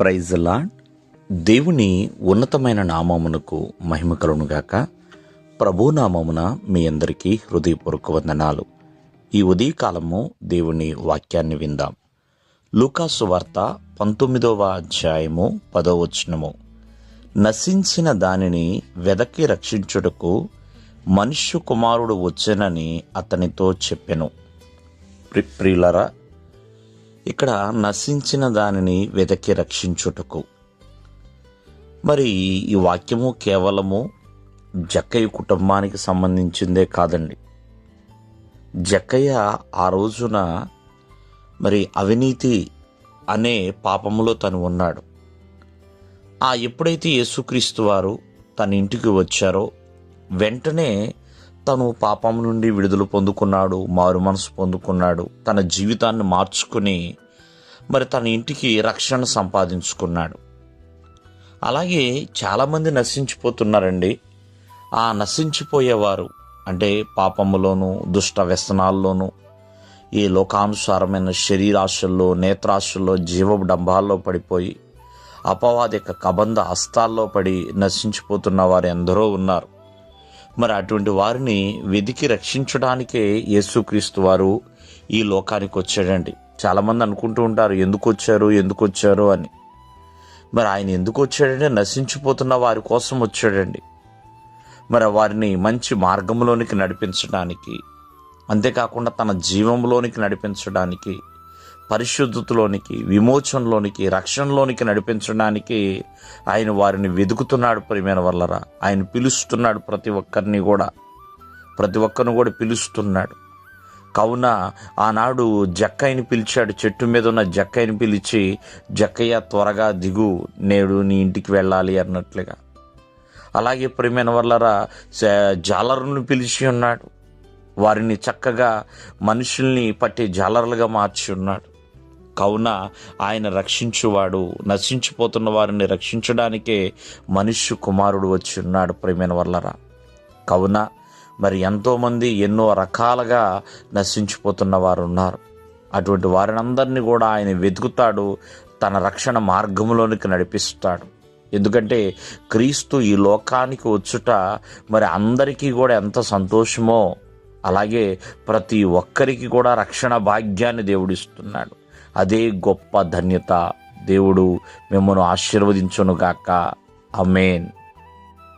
Praise lord దేవుని ఉన్నతమైన నామమునకు మహిమ కలుగునుగాక ప్రభునామమున మీ అందరికీ హృదయపూర్వక వందనాలు. ఈ ఉదయకాలము దేవుని వాక్యాన్ని విందాం. లూకాసు వార్త పంతొమ్మిదవ అధ్యాయము పదవచనము నశించిన దానిని వెదకి రక్షించుటకు మనుష్య కుమారుడు వచ్చెనని అతనితో చెప్పెను. ప్రి- ప్రియులరా ఇక్కడ నశించిన దానిని వెతకి రక్షించుటకు. మరి ఈ వాక్యము కేవలము జక్కయ్య కుటుంబానికి సంబంధించిందే కాదండి. జక్కయ్య ఆ రోజున మరి అవినీతి అనే పాపములో తను ఉన్నాడు. ఆ ఎప్పుడైతే యేసుక్రీస్తు వారు తన ఇంటికి వచ్చారో వెంటనే తను పాపం నుండి విడుదల పొందుకున్నాడు మారు మనసు పొందుకున్నాడు తన జీవితాన్ని మార్చుకుని మరి తన ఇంటికి రక్షణ సంపాదించుకున్నాడు. అలాగే చాలామంది నశించిపోతున్నారండి. ఆ నశించిపోయేవారు అంటే పాపములోను దుష్ట వ్యసనాల్లోనూ ఈ లోకానుసారమైన శరీరాశల్లో నేత్రాశల్లో జీవపు డంబాల్లో పడిపోయి అపవాది యొక్క కబంధ హస్తాల్లో పడి నశించిపోతున్న వారు ఎందరో ఉన్నారు. మరి అటువంటి వారిని వెదికి రక్షించడానికే యేసుక్రీస్తు వారు ఈ లోకానికి వచ్చాడండి. చాలామంది అనుకుంటూ ఉంటారు ఎందుకు వచ్చారు? ఎందుకు వచ్చారు? అని. మరి ఆయన ఎందుకు వచ్చాడంటే నశించిపోతున్న వారి కోసం వచ్చాడండి. మరి వారిని మంచి మార్గంలోనికి నడిపించడానికి అంతేకాకుండా తన జీవంలోనికి నడిపించడానికి పరిశుద్ధతలోనికి విమోచనలోనికి రక్షణలోనికి నడిపించడానికి ఆయన వారిని వెతుకుతున్నాడు ప్రియమైన వల్లరా ఆయన పిలుస్తున్నాడు ప్రతి ఒక్కరిని కూడా. ప్రతి ఒక్కరిని కూడా పిలుస్తున్నాడు. కావున ఆనాడు జక్కయ్యని పిలిచాడు చెట్టు మీద ఉన్న జక్కయ్యని పిలిచి జక్కయ్య త్వరగా దిగు నేడు నీ ఇంటికి వెళ్ళాలి అన్నట్లుగా. అలాగే ప్రియమైన వల్లరా జాలరుని పిలిచి ఉన్నాడు. వారిని చక్కగా మనుషుల్ని పట్టే జాలర్లుగా మార్చి ఉన్నాడు. కావున ఆయన రక్షించువాడు నశించిపోతున్న వారిని రక్షించడానికే మనుష్య కుమారుడు వచ్చి ఉన్నాడు ప్రేమైన వల్లరా కావున మరి ఎంతోమంది ఎన్నో రకాలుగా నశించిపోతున్న వారు ఉన్నారు. అటువంటి వారిని అందరినీ కూడా ఆయన వెతుకుతాడు తన రక్షణ మార్గంలోనికి నడిపిస్తాడు. ఎందుకంటే క్రీస్తు ఈ లోకానికి వచ్చుట మరి అందరికీ కూడా ఎంత సంతోషమో అలాగే ప్రతి ఒక్కరికి కూడా రక్షణ భాగ్యాన్ని దేవుడిస్తున్నాడు అదే గొప్ప ధన్యత. దేవుడు మిమ్మల్ని ఆశీర్వదించునుగాక. అమేన్